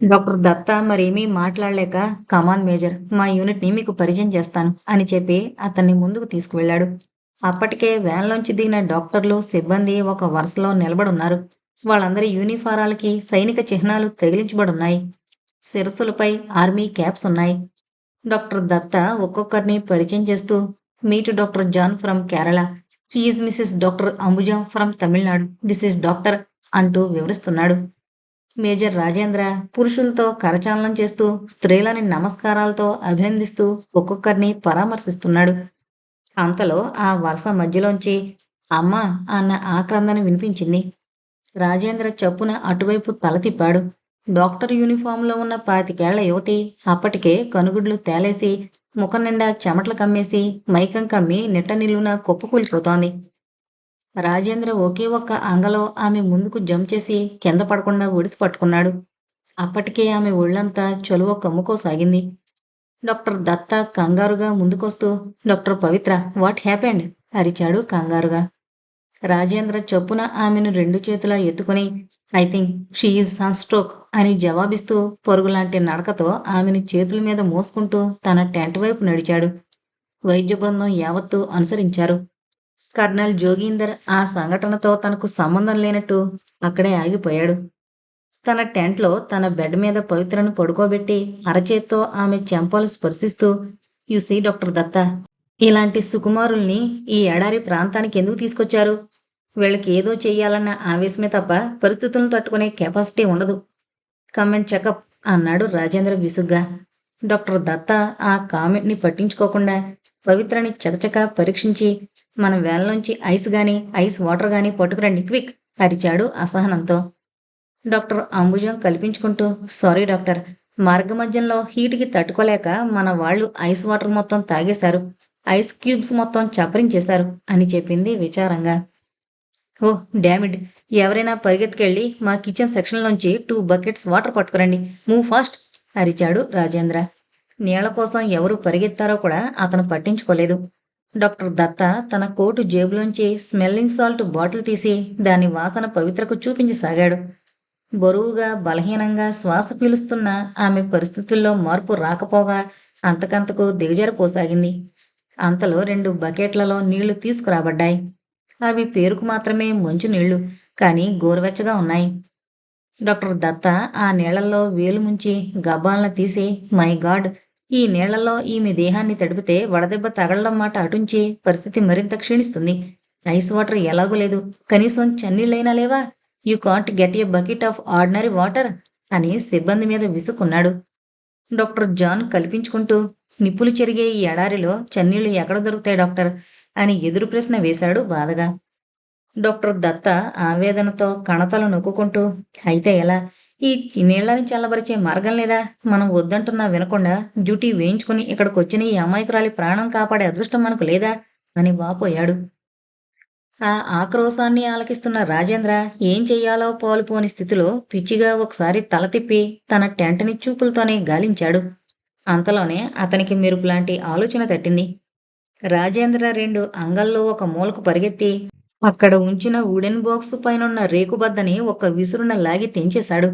Doctor దత్త మరేమీ మాట్లాడలేక కమాన్ major మా యూనిట్ని మీకు పరిచయం చేస్తాను అని చెప్పి అతన్ని ముందుకు తీసుకువెళ్ళాడు. అప్పటికే వ్యాన్లోంచి దిగిన డాక్టర్లు సిబ్బంది ఒక వరుసలో నిలబడున్నారు. వాళ్ళందరి యూనిఫారాలకి సైనిక చిహ్నాలు తగిలించబడున్నాయి. శిరస్సులపై ఆర్మీ క్యాప్స్ ఉన్నాయి. డాక్టర్ దత్త ఒక్కొక్కరిని పరిచయం చేస్తూ meet doctor John from Kerala. She Mrs doctor Ambuja from Tamil Nadu. This is doctor అంటూ వివరిస్తున్నాడు. మేజర్ రాజేంద్ర పురుషులతో కరచాలనం చేస్తూ స్త్రీలని నమస్కారాలతో అభినందిస్తూ ఒక్కొక్కరిని పరామర్శిస్తున్నాడు. అంతలో ఆ వరుస మధ్యలోంచి అమ్మ అన్న ఆక్రందన వినిపించింది. రాజేంద్ర చప్పున అటువైపు తల తిప్పాడు. డాక్టర్ యూనిఫామ్లో ఉన్న పాతికేళ్ళ యువతి అప్పటికే కనుగుడ్లు తేలేసి ముఖం నిండా చెమటలు కమ్మేసి మైకం కమ్మి నిట్ట నిలువున కుప్పకూలిపోతోంది. రాజేంద్ర ఒకే ఒక్క అంగలో ఆమె ముందుకు జంప్ చేసి కింద పడకుండా ఒడిసి పట్టుకున్నాడు. అప్పటికే ఆమె ఒళ్ళంతా చొలువ కమ్ముకోసాగింది డాక్టర్ దత్త కంగారుగా ముందుకొస్తూ డాక్టర్ పవిత్ర వాట్ హ్యాపెండ్? అరిచాడు కంగారుగా. రాజేంద్ర చొప్పున ఆమెను రెండు చేతులా ఎత్తుకుని I think she sun stroke అని జవాబిస్తూ పొరుగులాంటి నడకతో ఆమెను చేతుల మీద మోసుకుంటూ తన టెంట్ వైపు నడిచాడు. వైద్య బృందం యావత్తూ అనుసరించారు. కర్నల్ జోగీందర్ ఆ సంఘటనతో తనకు సంబంధం లేనట్టు అక్కడే ఆగిపోయాడు. తన టెంట్లో తన బెడ్ మీద పవిత్రను పడుకోబెట్టి అరచేత్తో ఆమె చెంపలు స్పర్శిస్తూ యు డాక్టర్ దత్త ఇలాంటి సుకుమారుల్ని ఈ ఎడారి ప్రాంతానికి ఎందుకు తీసుకొచ్చారు? వీళ్ళకి ఏదో చెయ్యాలన్న ఆవేశమే తప్ప పరిస్థితులను తట్టుకునే కెపాసిటీ ఉండదు. కమెంట్ చెకప్ అన్నాడు రాజేంద్ర విసుగ్గా. డాక్టర్ దత్త ఆ కామెంట్ని పట్టించుకోకుండా పవిత్రని చకచక పరీక్షించి మన వేలలోంచి ఐస్ గాని ఐస్ వాటర్ గాని పట్టుకురండి క్విక్ అరిచాడు అసహనంతో. డాక్టర్ అంబుజం కల్పించుకుంటూ సారీ డాక్టర్ మార్గమధ్యంలో హీట్కి తట్టుకోలేక మన వాళ్ళు ఐస్ వాటర్ మొత్తం తాగేశారు ఐస్ క్యూబ్స్ మొత్తం చప్పరించేశారు అని చెప్పింది విచారంగా. ఓ డామిడ్ ఎవరైనా పరిగెత్తుకెళ్ళి మా కిచెన్ సెక్షన్లోంచి టూ బకెట్స్ వాటర్ పట్టుకురండి మూవ్ ఫాస్ట్ అరిచాడు రాజేంద్ర. నీళ్ళ కోసం ఎవరు పరిగెత్తారో కూడా అతను పట్టించుకోలేదు. డాక్టర్ దత్త తన కోటు జేబులోంచి స్మెల్లింగ్ సాల్ట్ బాటిల్ తీసి దాని వాసన పవిత్రకు చూపించసాగాడు. బరువుగా బలహీనంగా శ్వాస పీలుస్తున్న ఆమె పరిస్థితుల్లో మార్పు రాకపోగా అంతకంతకు దిగజారిపోసాగింది. అంతలో రెండు బకెట్లలో నీళ్ళు తీసుకురాబడ్డాయి. అవి పేరుకు మాత్రమే మంచు నీళ్ళు కానీ గోరువెచ్చగా ఉన్నాయి. డాక్టర్ దత్త ఆ నీళ్ళలో వేలు ముంచి గబ్బాలను తీసి మై గాడ్ ఈ నీళ్ళలో ఈమె దేహాన్ని తడిపితే వడదెబ్బ తగలడం మాట అటుంచి పరిస్థితి మరింత క్షీణిస్తుంది. ఐస్ వాటర్ ఎలాగూ లేదు. కనీసం చన్నీళ్ళైనా లేవా? You can't get a bucket of ordinary water అని సిబ్బంది మీద విసుక్కున్నాడు. డాక్టర్ జాన్ కల్పించుకుంటూ నిప్పులు చెరిగే ఈ ఎడారిలో చన్నీళ్ళు ఎక్కడ దొరుకుతాయి డాక్టర్? అని ఎదురు ప్రశ్న వేశాడు బాధగా. డాక్టర్ దత్త ఆవేదనతో కణతలు నొక్కుంటూ అయితే ఎలా? ఈ నీళ్ళని చల్లబరిచే మార్గం లేదా? మనం వద్దంటున్నా వినకుండా డ్యూటీ వేయించుకుని ఇక్కడికి వచ్చిన ఈ అమాయకురాలి ప్రాణం కాపాడే అదృష్టం మనకు లేదా? అని వాపోయాడు ఆ ఆక్రోశాన్ని ఆలకిస్తున్న రాజేంద్ర ఏం చెయ్యాలో పాలుపోని స్థితిలో పిచ్చిగా ఒకసారి తల తిప్పి తన టెంటని చూపులతోనే గాలించాడు. అంతలోనే అతనికి మెరుపు లాంటి ఆలోచన తట్టింది. రాజేంద్ర రెండు అంగల్లో ఒక మూలకు పరిగెత్తి అక్కడ ఉంచిన వుడెన్ బాక్స్ పైనున్న రేకుబద్దని ఒక విసురున లాగి తెంచేశాడు.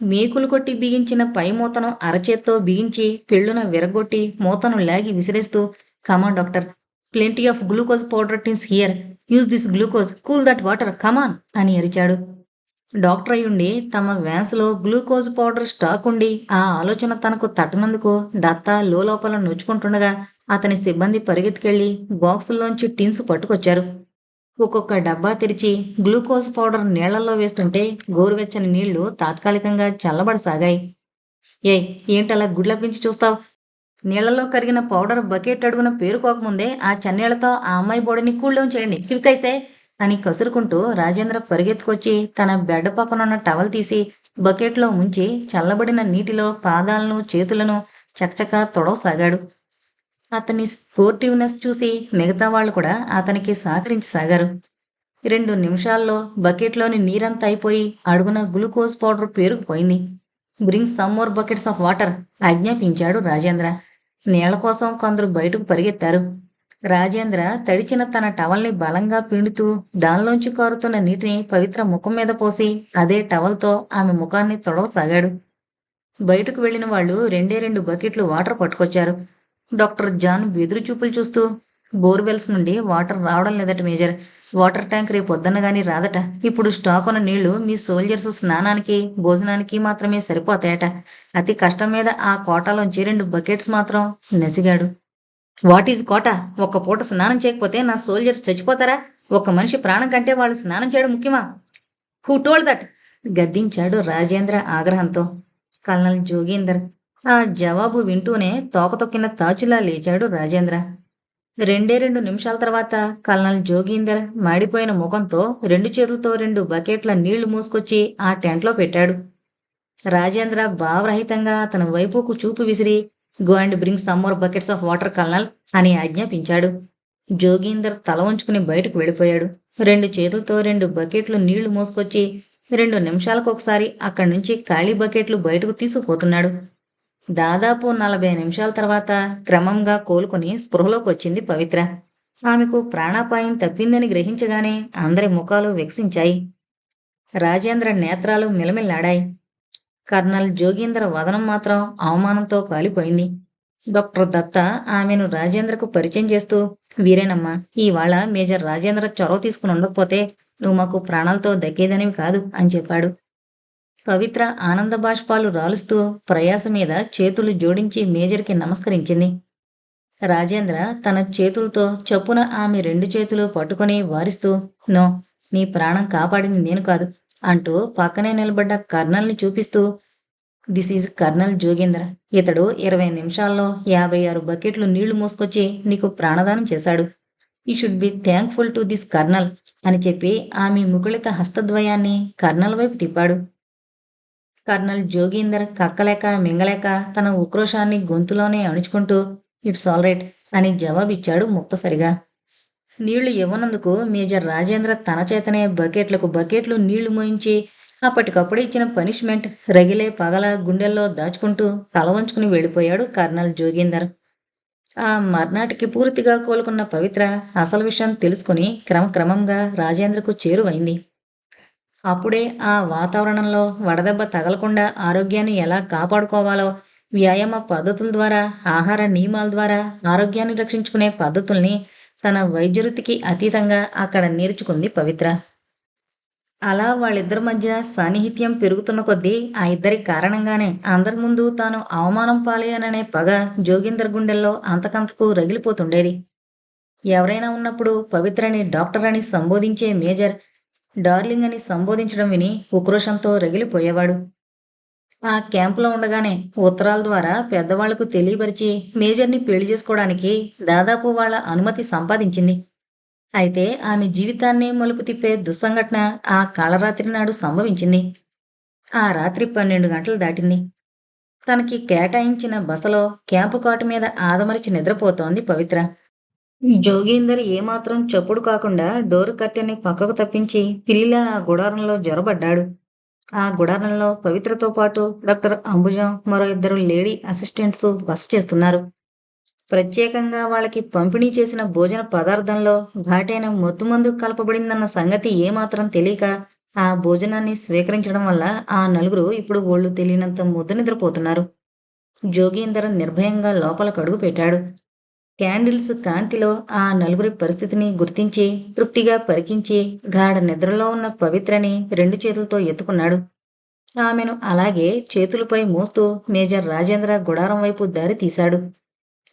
మేకులు కొట్టి బిగించిన పై మూతను అరచేత్తో బిగించి పెళ్ళున విరగొట్టి మూతను లాగి విసిరేస్తూ come on doctor plenty of glucose powder tins here use this glucose cool that water come on అని అరిచాడు. డాక్టర్ అయ్యుండి తమ వ్యాన్స్లో గ్లూకోజ్ పౌడర్ స్టాక్ ఉండి ఆ ఆలోచన తనకు తట్టనందుకు దత్త లోపల నొచ్చుకుంటుండగా అతని సిబ్బంది పరిగెత్తుకెళ్ళి బాక్సుల్లోంచి టిన్స్ పట్టుకొచ్చారు. ఒక్కొక్క డబ్బా తెరిచి గ్లూకోజ్ పౌడర్ నీళ్ళలో వేస్తుంటే గోరువెచ్చని నీళ్ళు తాత్కాలికంగా చల్లబడసాగాయి. ఏ ఏంటలా గుడ్లపించి చూస్తావు? నీళ్ళలో కరిగిన పౌడర్ బకెట్ అడుగున పేరుకోకముందే ఆ చన్నీళ్ళతో ఆ అమ్మాయి బోడిని కూల్డౌన్ చేయండి. క్విక్ అని కసురుకుంటూ రాజేంద్ర పరిగెత్తుకొచ్చి తన బెడ్ పక్కనున్న టవల్ తీసి బకెట్లో ముంచి చల్లబడిన నీటిలో పాదాలను చేతులను చకచక తొడవసాగాడు. అతని స్పోర్టివ్నెస్ చూసి మిగతా వాళ్ళు కూడా అతనికి సహకరించసాగారు. రెండు నిమిషాల్లో బకెట్లోని నీరంతా అయిపోయి అడుగున glucose powder పేరుకుపోయింది. Bring some more buckets of water ఆజ్ఞాపించాడు రాజేంద్ర. నీళ్ళ కోసం కొందరు బయటకు పరిగెత్తారు. రాజేంద్ర తడిచిన తన టవల్ని బలంగా పిండుతూ దానిలోంచి కారుతున్న నీటిని పవిత్ర ముఖం మీద పోసి అదే టవల్తో ఆమె ముఖాన్ని తొడవసాగాడు. బయటకు వెళ్ళిన వాళ్ళు రెండే రెండు బకెట్లు వాటర్ పట్టుకొచ్చారు. డాక్టర్ జాన్ వెదురు చూపులు చూస్తూ బోర్వెల్స్ నుండి వాటర్ రావడం లేదట మేజర్. వాటర్ ట్యాంక్ రేపు పొద్దున్న గానీ రాదట. ఇప్పుడు స్టాక్ ఉన్న నీళ్ళు మీ సోల్జర్స్ స్నానానికి భోజనానికి మాత్రమే సరిపోతాయట. అతి కష్టం మీద ఆ కోటాలోంచి రెండు బకెట్స్ మాత్రం నెసిగాడు. వాట్ ఈజ్ కోట? ఒక్క పూట స్నానం చేయకపోతే నా సోల్జర్స్ చచ్చిపోతారా? ఒక మనిషి ప్రాణం కంటే వాళ్ళు స్నానం చేయడం ముఖ్యమా? Who told that? గద్దించాడు రాజేంద్ర ఆగ్రహంతో. కల్నల్ జోగీందర్ ఆ జవాబు వింటూనే తోక తొక్కిన తాచులా లేచాడు రాజేంద్ర. రెండే రెండు నిమిషాల తర్వాత కల్నల్ జోగీందర్ మాడిపోయిన ముఖంతో రెండు చేతులతో రెండు బకెట్ల నీళ్ళు మూసుకొచ్చి ఆ టెంట్లో పెట్టాడు. రాజేంద్ర భావరహితంగా అతని వైపుకు చూపు విసిరి go and bring some more buckets of water colonel అని ఆజ్ఞాపించాడు. జోగీందర్ తల ఉంచుకుని బయటకు వెళ్ళిపోయాడు. రెండు చేతులతో రెండు బకెట్లు నీళ్ళు మోసుకొచ్చి రెండు నిమిషాలకు ఒకసారి అక్కడి నుంచి ఖాళీ బకెట్లు బయటకు తీసుకుపోతున్నాడు. దాదాపు నలభై నిమిషాల తర్వాత క్రమంగా కోలుకుని స్పృహలోకి వచ్చింది పవిత్ర. ఆమెకు ప్రాణాపాయం తప్పిందని గ్రహించగానే అందరి ముఖాలు వికసించాయి. రాజేంద్ర నేత్రాలు మిలమిల్లాడాయి. కర్నల్ జోగీంద్ర వదనం మాత్రం అవమానంతో కాలిపోయింది. డాక్టర్ దత్త ఆమెను రాజేంద్రకు పరిచయం చేస్తూ వీరేనమ్మా ఇవాళ మేజర్ రాజేంద్ర చొరవ తీసుకుని ఉండకపోతే నువ్వు మాకు ప్రాణాలతో దక్కేదనివి కాదు అని చెప్పాడు. పవిత్ర ఆనంద బాష్పాలు రాలుస్తూ ప్రయాస మీద చేతులు జోడించి మేజర్కి నమస్కరించింది. రాజేంద్ర తన చేతులతో చప్పున ఆమె రెండు చేతులు పట్టుకొని వారిస్తూ నో నీ ప్రాణం కాపాడింది నేను కాదు అంటూ పక్కనే నిలబడ్డ కర్నల్ని చూపిస్తూ దిస్ ఈజ్ కర్నల్ జోగేంద్ర. ఇతడు ఇరవై నిమిషాల్లో యాభై ఆరు బకెట్లు నీళ్ళు మోసుకొచ్చి నీకు ప్రాణదానం చేశాడు. You should be thankful to this colonel అని చెప్పి ఆమె ముకుళిత హస్తద్వయాన్ని కర్నల్ వైపు తిప్పాడు. కర్నల్ జోగీందర్ కక్కలేక మింగలేక తన ఉక్రోషాన్ని గొంతులోనే అణుచుకుంటూ ఇట్స్ ఆల్ రైట్ అని జవాబిచ్చాడు ముక్తసరిగా నీళ్ళు ఇవ్వనందుకు మేజర్ రాజేంద్ర తన చేతనే బకెట్లకు బకెట్లు నీళ్ళు మోయించి అప్పటికప్పుడు ఇచ్చిన పనిష్మెంట్ రగిలే పగల గుండెల్లో దాచుకుంటూ తల వంచుకుని వెళ్ళిపోయాడు కర్నల్ జోగీందర్. ఆ మర్నాటికి పూర్తిగా కోలుకున్న పవిత్ర అసలు విషయం తెలుసుకుని క్రమక్రమంగా రాజేంద్రకు చేరువైంది. అప్పుడే ఆ వాతావరణంలో వడదెబ్బ తగలకుండా ఆరోగ్యాన్ని ఎలా కాపాడుకోవాలో వ్యాయామ పద్ధతుల ద్వారా ఆహార నియమాల ద్వారా ఆరోగ్యాన్ని రక్షించుకునే పద్ధతుల్ని తన వైద్యవృత్తికి అతీతంగా అక్కడ నేర్చుకుంది పవిత్ర. అలా వాళ్ళిద్దరి మధ్య సాన్నిహిత్యం పెరుగుతున్న కొద్దీ ఆ ఇద్దరి కారణంగానే అందరి ముందు తాను అవమానం పాలయ్యాననే పగ జోగిందర్ గుండెల్లో అంతకంతకు రగిలిపోతుండేది. ఎవరైనా ఉన్నప్పుడు పవిత్రని డాక్టర్ అని సంబోధించే మేజర్ డార్లింగ్ అని సంబోధించడం విని ఉక్రోషంతో రగిలిపోయేవాడు. ఆ క్యాంపులో ఉండగానే ఉత్తరాల ద్వారా పెద్దవాళ్ళకు తెలియపరిచి మేజర్ని పెళ్ళి చేసుకోవడానికి దాదాపు వాళ్ళ అనుమతి సంపాదించింది. అయితే ఆమె జీవితాన్ని మలుపు తిప్పే దుస్సంఘటన ఆ కాళరాత్రి నాడు సంభవించింది. ఆ రాత్రి పన్నెండు గంటలు దాటింది. తనకి కేటాయించిన బసలో క్యాంపు కాటు మీద ఆదమరిచి నిద్రపోతోంది పవిత్ర. జోగీందర్ ఏమాత్రం చప్పుడు కాకుండా డోరు కట్టెని పక్కకు తప్పించి పిల్లిలా ఆ గుడారంలో జ్వరబడ్డాడు ఆ గుడారంలో పవిత్రతో పాటు డాక్టర్ అంబుజం మరో ఇద్దరు లేడీ అసిస్టెంట్స్ బస చేస్తున్నారు. ప్రత్యేకంగా వాళ్ళకి పంపిణీ చేసిన భోజన పదార్థంలో ఘాటైన మొత్తుమందు కలపబడిందన్న సంగతి ఏమాత్రం తెలియక ఆ భోజనాన్ని స్వీకరించడం వల్ల ఆ నలుగురు ఇప్పుడు ఒళ్ళు తెలియనంత ముద్ద నిద్రపోతున్నారు జోగీందర్ నిర్భయంగా లోపల కడుగు పెట్టాడు. క్యాండిల్స్ కాంతిలో ఆ నలుగురి పరిస్థితిని గుర్తించి తృప్తిగా పరికించి గాఢ నిద్రలో ఉన్న పవిత్రని రెండు చేతులతో ఎత్తుకున్నాడు. ఆమెను అలాగే చేతులపై మోస్తూ మేజర్ రాజేంద్ర గుడారం వైపు దారి తీశాడు.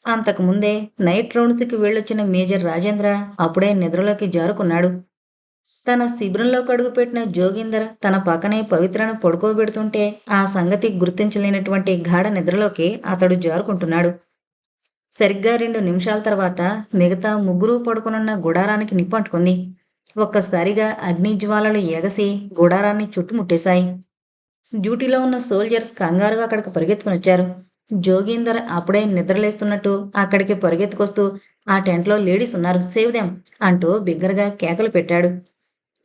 అంతకుముందే నైట్ రౌండ్స్కి వెళ్ళొచ్చిన మేజర్ రాజేంద్ర అప్పుడే నిద్రలోకి జారుకున్నాడు. తన శిబిరంలో కడుగుపెట్టిన జోగీందర్ తన పక్కనే పవిత్రను పడుకోబెడుతుంటే ఆ సంగతి గుర్తించలేనటువంటి గాఢ నిద్రలోకి అతడు జారుకుంటున్నాడు. సరిగ్గా రెండు నిమిషాల తర్వాత మిగతా ముగ్గురు పడుకునున్న గుడారానికి నిప్పంటుకుంది. ఒక్కసారిగా అగ్నిజ్వాలలు ఎగసి గుడారాన్ని చుట్టుముట్టేశాయి. డ్యూటీలో ఉన్న సోల్జర్స్ కంగారుగా అక్కడికి పరిగెత్తుకుని వచ్చారు జోగీందర్ అప్పుడే నిద్రలేస్తున్నట్టు అక్కడికి పరిగెత్తుకొస్తూ ఆ టెంట్లో లేడీస్ ఉన్నారు సేవ్ దెమ్ అంటూ బిగ్గరగా కేకలు పెట్టాడు.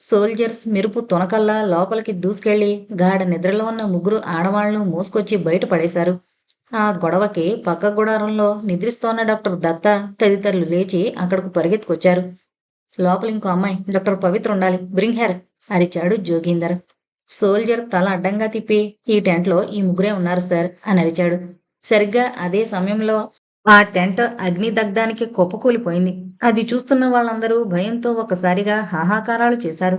సోల్జర్స్ మెరుపు తొనకల్లా లోపలికి దూసుకెళ్ళి గాఢ నిద్రలో ఉన్న ముగ్గురు ఆడవాళ్ళను మోసుకొచ్చి బయట పడేశారు. ఆ గొడవకి పక్క గుడారంలో నిద్రిస్తోన్న డాక్టర్ దత్త తదితరులు లేచి అక్కడకు పరిగెత్తుకొచ్చారు. లోపల ఇంకో అమ్మాయి డాక్టర్ పవిత్ర ఉండాలి బ్రింగ్ హెర్ అరిచాడు జోగీందర్. సోల్జర్ తల అడ్డంగా తిప్పి ఈ టెంట్లో ఈ ముగ్గురే ఉన్నారు సార్ అని అరిచాడు. సరిగ్గా అదే సమయంలో ఆ టెంట్ అగ్ని దగ్ధానికి కుప్పకూలిపోయింది. అది చూస్తున్న వాళ్ళందరూ భయంతో ఒకసారిగా హాహాకారాలు చేశారు.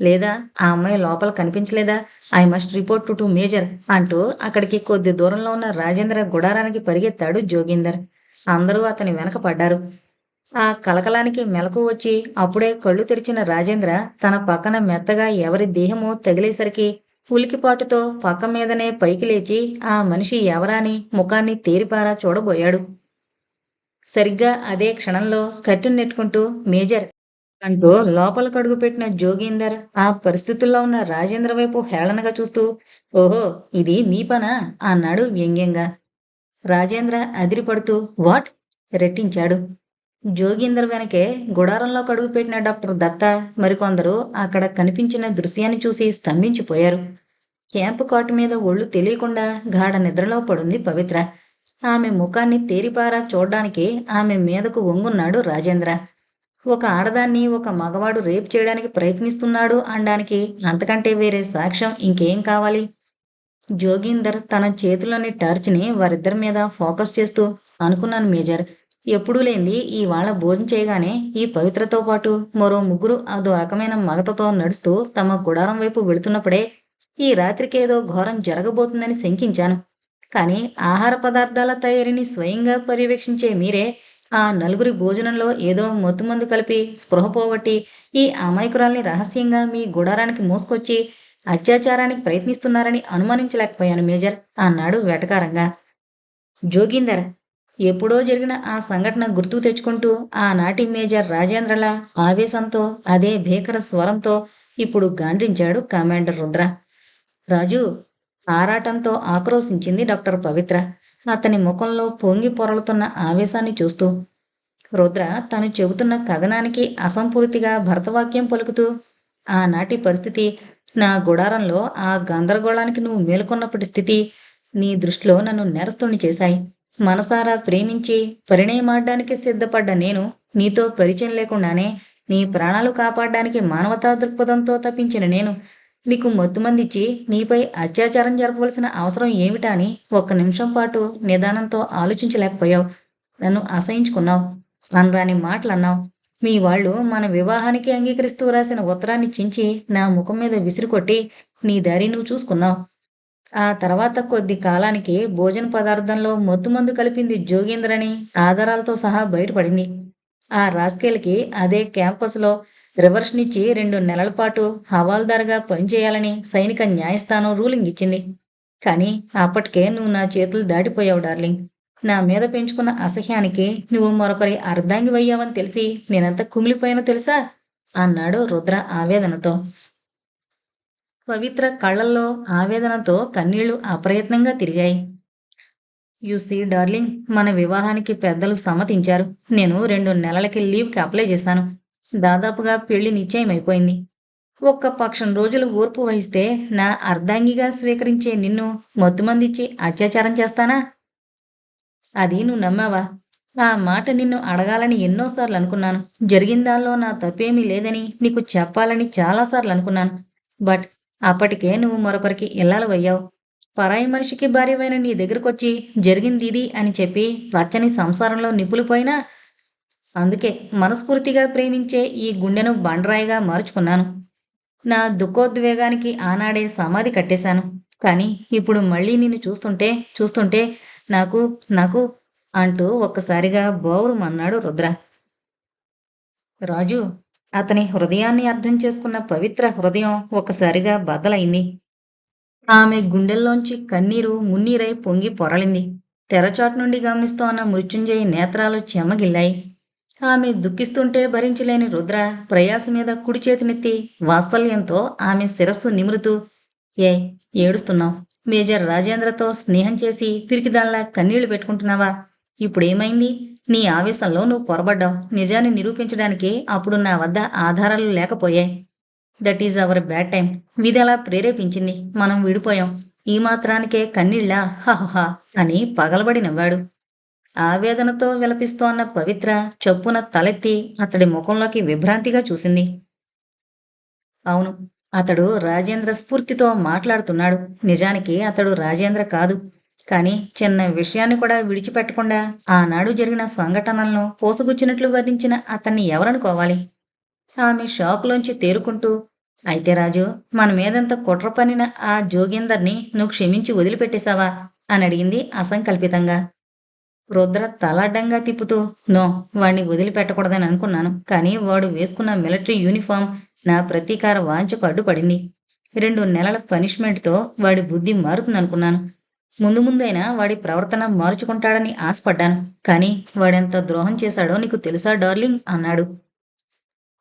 లేదా ఆ అమ్మాయి లోపల కనిపించలేదా? I must report to to major అంటూ అక్కడికి కొద్ది దూరంలో ఉన్న రాజేంద్ర గుడారానికి పరిగెత్తాడు జోగీందర్. అందరూ అతని వెనక పడ్డారు. ఆ కలకలానికి మెలకు వచ్చి అప్పుడే కళ్ళు తెరిచిన రాజేంద్ర తన పక్కన మెత్తగా ఎవరి దేహమో తగిలేసరికి ఉలికిపాటుతో పక్క మీదనే పైకి లేచి ఆ మనిషి ఎవరాని ముఖాన్ని తేరిపారా చూడబోయాడు. సరిగ్గా అదే క్షణంలో కర్టెన్ నెట్టుకుంటూ మేజర్ అంటూ లోపల కడుగు పెట్టిన జోగీందర్ ఆ పరిస్థితుల్లో ఉన్న రాజేంద్ర వైపు హేళనగా చూస్తూ ఓహో ఇది మీ పనా? అన్నాడు వ్యంగ్యంగా. రాజేంద్ర అదిరిపడుతూ వాట్? రెట్టించాడు. జోగీందర్ వెనకే గుడారంలో కడుగు పెట్టిన డాక్టర్ దత్త మరికొందరు అక్కడ కనిపించిన దృశ్యాన్ని చూసి స్తంభించిపోయారు. క్యాంపు కాటు మీద ఒళ్ళు తెలియకుండా గాఢ నిద్రలో పడుంది పవిత్ర. ఆమె ముఖాన్ని తేరిపారా చూడ్డానికి ఆమె మీదకు వంగున్నాడు రాజేంద్ర. ఒక ఆడదాన్ని ఒక మగవాడు రేపు చేయడానికి ప్రయత్నిస్తున్నాడు అనడానికి అంతకంటే వేరే సాక్ష్యం ఇంకేం కావాలి? జోగీందర్ తన చేతిలోని టార్చ్ని వారిద్దరి మీద ఫోకస్ చేస్తూ అనుకున్నాను మేజర్. ఎప్పుడూ లేంది ఇవాళ భోజనం చేయగానే ఈ పవిత్రతో పాటు మరో ముగ్గురు అదో రకమైన మగతతో నడుస్తూ తమ గుడారం వైపు వెళుతున్నప్పుడే ఈ రాత్రికి ఏదో ఘోరం జరగబోతుందని శంకించాను. కానీ ఆహార పదార్థాల తయారీని స్వయంగా పర్యవేక్షించే మీరే ఆ నలుగురి భోజనంలో ఏదో మత్తుమందు కలిపి స్పృహ పోగొట్టి ఈ అమాయకురాల్ని రహస్యంగా మీ గుడారానికి మోసుకొచ్చి అత్యాచారానికి ప్రయత్నిస్తున్నారని అనుమానించలేకపోయాను మేజర్ అన్నాడు వెటకారంగా. జోగిందర్ ఎప్పుడో జరిగిన ఆ సంఘటన గుర్తుకు తెచ్చుకుంటూ ఆనాటి మేజర్ రాజేంద్రల ఆవేశంతో అదే భీకర స్వరంతో ఇప్పుడు గాండ్రించాడు కమాండర్ రుద్ర. రాజు ఆరాటంతో ఆక్రోశించింది డాక్టర్ పవిత్ర. అతని ముఖంలో పొంగి పొరలుతున్న ఆవేశాన్ని చూస్తూ రుద్ర తను చెబుతున్న కథనానికి అసంపూర్తిగా భరతవాక్యం పలుకుతూ ఆనాటి పరిస్థితి నా గుడారంలో ఆ గందరగోళానికి నువ్వు మేలుకొన్నప్పటి స్థితి నీ దృష్టిలో నన్ను నేరస్తుని చేశాయి. మనసారా ప్రేమించి పరిణయమాడడానికి సిద్ధపడ్డ నేను నీతో పరిచయం లేకుండానే నీ ప్రాణాలు కాపాడడానికి మానవతా దృక్పథంతో తప్పించిన నేను నీకు మత్తుమందిచ్చి నీపై అత్యాచారం జరపవలసిన అవసరం ఏమిటా అని ఒక్క నిమిషం పాటు నిదానంతో ఆలోచించలేకపోయావు. నన్ను అసహించుకున్నావు. అనరాని మాటలు అన్నావు మీ వాళ్ళు మన వివాహానికి అంగీకరిస్తూ రాసిన ఉత్తరాన్ని చించి నా ముఖం మీద విసిరికొట్టి నీ దారి నువ్వు చూసుకున్నావు. ఆ తర్వాత కొద్ది కాలానికి భోజన పదార్థంలో మొత్తుమందు కలిపింది జోగేంద్రని ఆధారాలతో సహా బయటపడింది. ఆ రాస్కేల్కి అదే క్యాంపస్లో రివర్స్నిచ్చి రెండు నెలల పాటు హవాల్దార్గా పనిచేయాలని సైనిక న్యాయస్థానం రూలింగ్ ఇచ్చింది. కానీ అప్పటికే నువ్వు నా చేతులు దాటిపోయావు డార్లింగ్. నా మీద పెంచుకున్న అసహ్యానికి నువ్వు మరొకరి అర్ధాంగివయ్యావని తెలిసి నేనెంత కుమిలిపోయానో తెలుసా? అన్నాడు రుద్ర ఆవేదనతో. పవిత్ర కళ్ళల్లో ఆవేదనతో కన్నీళ్ళు అప్రయత్నంగా తిరిగాయి. యు సీ డార్లింగ్ మన వివాహానికి పెద్దలు సమ్మతించారు. నేను రెండు నెలలకి లీవ్కి అప్లై చేశాను. దాదాపుగా పెళ్ళి నిశ్చయమైపోయింది. ఒక్క పక్షం రోజులు ఓర్పు వహిస్తే నా అర్ధాంగిగా స్వీకరించే నిన్ను మత్తుమందిచ్చి అత్యాచారం చేస్తానా? అది నువ్వు నమ్మావా? ఆ మాట నిన్ను అడగాలని ఎన్నోసార్లు అనుకున్నాను. జరిగిందాల్లో నా తప్పేమీ లేదని నీకు చెప్పాలని చాలాసార్లు అనుకున్నాను. బట్ అప్పటికే నువ్వు మరొకరికి ఇల్లాలు అయ్యావు. పరాయి మనిషికి భార్యమైన నీ దగ్గరకొచ్చి జరిగింది ఇది అని చెప్పి రచ్చని సంసారంలో నిప్పులుపోయినా అందుకే మనస్ఫూర్తిగా ప్రేమించే ఈ గుండెను బండరాయిగా మార్చుకున్నాను. నా దుఃఖోద్వేగానికి ఆనాడే సమాధి కట్టేశాను. కానీ ఇప్పుడు మళ్ళీ నిన్ను చూస్తుంటే చూస్తుంటే నాకు నాకు అంటూ ఒక్కసారిగా బోరుమన్నాడు రుద్ర. రాజు అతని హృదయాన్ని అర్థం చేసుకున్న పవిత్ర హృదయం ఒక్కసారిగా బద్దలైంది. ఆమె గుండెల్లోంచి కన్నీరు మున్నీరై పొంగి పొరలింది. తెరచాటు నుండి గమనిస్తోన్న మృత్యుంజయ నేత్రాలు చెమ్మగిల్లాయి ఆమె దుఃఖిస్తుంటే భరించలేని రుద్ర ప్రయాస మీద కుడి చేతినెత్తి వాత్సల్యంతో ఆమె శిరస్సు నిమురుతూ ఏ ఏడుస్తున్నావు? మేజర్ రాజేంద్రతో స్నేహం చేసి పిరికిదాల్లా కన్నీళ్ళు పెట్టుకుంటున్నావా? ఇప్పుడేమైంది? నీ ఆవేశంలో నువ్వు పొరబడ్డావు. నిజాన్ని నిరూపించడానికి అప్పుడు నా వద్ద ఆధారాలు లేకపోయాయి. That is our bad time విధలా ప్రేరేపించింది. మనం విడిపోయాం. ఈ మాత్రానికే కన్నీళ్ళ? హహ అని పగలబడి నవ్వాడు. ఆవేదనతో విలపిస్తోన్న పవిత్ర చప్పున తలెత్తి అతడి ముఖంలోకి విభ్రాంతిగా చూసింది. అవును అతడు రాజేంద్ర స్ఫూర్తితో మాట్లాడుతున్నాడు. నిజానికి అతడు రాజేంద్ర కాదు. కానీ చిన్న విషయాన్ని కూడా విడిచిపెట్టకుండా ఆనాడు జరిగిన సంఘటనలను పోసుగుచ్చినట్లు వర్ణించిన అతన్ని ఎవరనుకోవాలి? ఆమె షాకులోంచి తేరుకుంటూ అయితే రాజు మన మీదంత కుట్ర పనిన ఆ జోగిందర్ని నువ్వు క్షమించి వదిలిపెట్టేశావా? అని అడిగింది అసంకల్పితంగా. రుద్ర తలాడ్డంగా తిప్పుతూ నో వాణ్ణి వదిలిపెట్టకూడదని అనుకున్నాను. కానీ వాడు వేసుకున్న మిలిటరీ యూనిఫామ్ నా ప్రతీకార వాంఛకు అడ్డుపడింది. రెండు నెలల పనిష్మెంట్తో వాడి బుద్ధి మారుతుందనుకున్నాను. ముందు ముందైనా వాడి ప్రవర్తన మార్చుకుంటాడని ఆశపడ్డాను. కానీ వాడెంత ద్రోహం చేశాడో నీకు తెలుసా డార్లింగ్? అన్నాడు.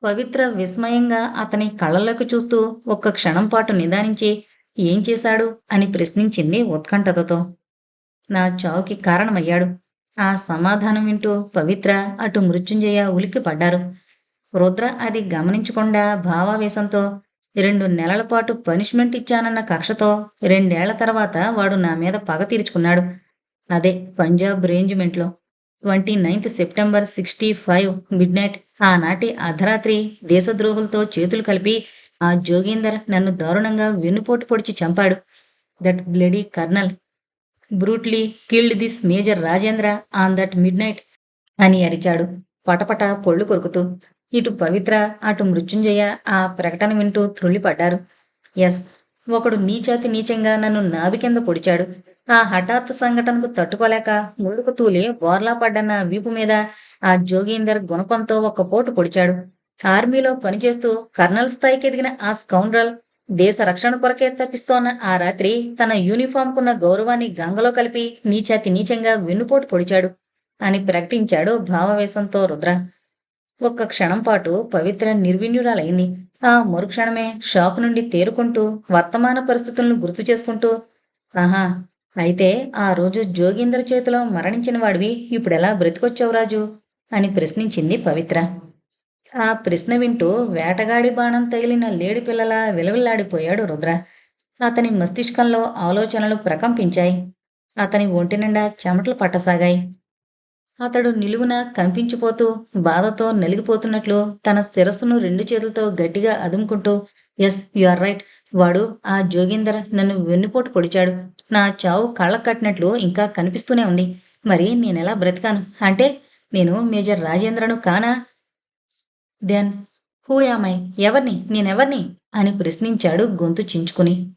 పవిత్ర విస్మయంగా అతని కళ్ళలోకి చూస్తూ ఒక్క క్షణం పాటు నిదానించి ఏం చేశాడు? అని ప్రశ్నించింది ఉత్కంఠతతో. నా చావుకి కారణమయ్యాడు. ఆ సమాధానం వింటూ పవిత్ర అటు మృత్యుంజయ ఉలిక్కి పడ్డారు. రుద్ర అది గమనించకుండా భావావేశంతో రెండు నెలల పాటు పనిష్మెంట్ ఇచ్చానన్న కక్షతో రెండేళ్ళ తర్వాత వాడు నా మీద పగ తీర్చుకున్నాడు. అదే Punjab రేంజ్మెంట్లో. Twenty ninth September sixty five midnight ఆనాటి అర్ధరాత్రి దేశద్రోహులతో చేతులు కలిపి ఆ జోగీందర్ నన్ను దారుణంగా వెన్నుపోటు పొడిచి చంపాడు. That bloody colonel brutally killed this major Rajendra on that midnight అని అరిచాడు. పటపట పొళ్ళు కొరుకుతూ. ఇటు పవిత్ర అటు మృత్యుంజయ ఆ ప్రకటన వింటూ త్రుళ్ళిపడ్డారు. ఎస్ ఒకడు నీచాతి నీచంగా నన్ను నాభి కింద పొడిచాడు. ఆ హఠాత్ సంఘటనకు తట్టుకోలేక ముందుకు తూలి బోర్లా పడ్డన్న వీపు మీద ఆ జోగీందర్ గుణపంతో ఒక్క పోటు పొడిచాడు. ఆర్మీలో పనిచేస్తూ కర్నల్ స్థాయికి ఎదిగిన ఆ స్కౌండ్రల్ దేశ రక్షణ కొరకే తప్పిస్తోన్న ఆ రాత్రి తన యూనిఫామ్కున్న గౌరవాన్ని గంగలో కలిపి నీచాతి నీచంగా వెన్నుపోటు పొడిచాడు అని ప్రకటించాడు భావవేశంతో రుద్ర. ఒక్క క్షణం పాటు పవిత్ర నిర్విణ్యురాలైంది ఆ మరుక్షణమే షాక్ నుండి తేరుకుంటూ వర్తమాన పరిస్థితులను గుర్తు చేసుకుంటూ ఆహా అయితే ఆ రోజు జోగీందర్ చేతిలో మరణించిన వాడివి ఇప్పుడెలా బ్రతికొచ్చావు రాజు? అని ప్రశ్నించింది పవిత్ర. ఆ ప్రశ్న వింటూ వేటగాడి బాణం తగిలిన లేడి పిల్లల విలవిల్లాడిపోయాడు రుద్ర. అతని మస్తిష్కంలో ఆలోచనలు ప్రకంపించాయి. అతని ఒంటి నిండా చెమటలు పట్టసాగాయి. అతడు నిలువున కంపించిపోతూ బాధతో నలిగిపోతున్నట్లు తన శిరస్సును రెండు చేతులతో గట్టిగా అదుముకుంటూ ఎస్ యు ఆర్ రైట్. వాడు ఆ జోగిందర్ నన్ను వెన్నుపోటు పొడిచాడు. నా చావు కళ్ళ కట్టినట్లు ఇంకా కనిపిస్తూనే ఉంది. మరి నేనెలా బ్రతికాను? అంటే నేను మేజర్ రాజేంద్రను కానా? దెన్ హూ యామై ఎవరిని? నేనెవర్ని? అని ప్రశ్నించాడు గొంతు చించుకుని.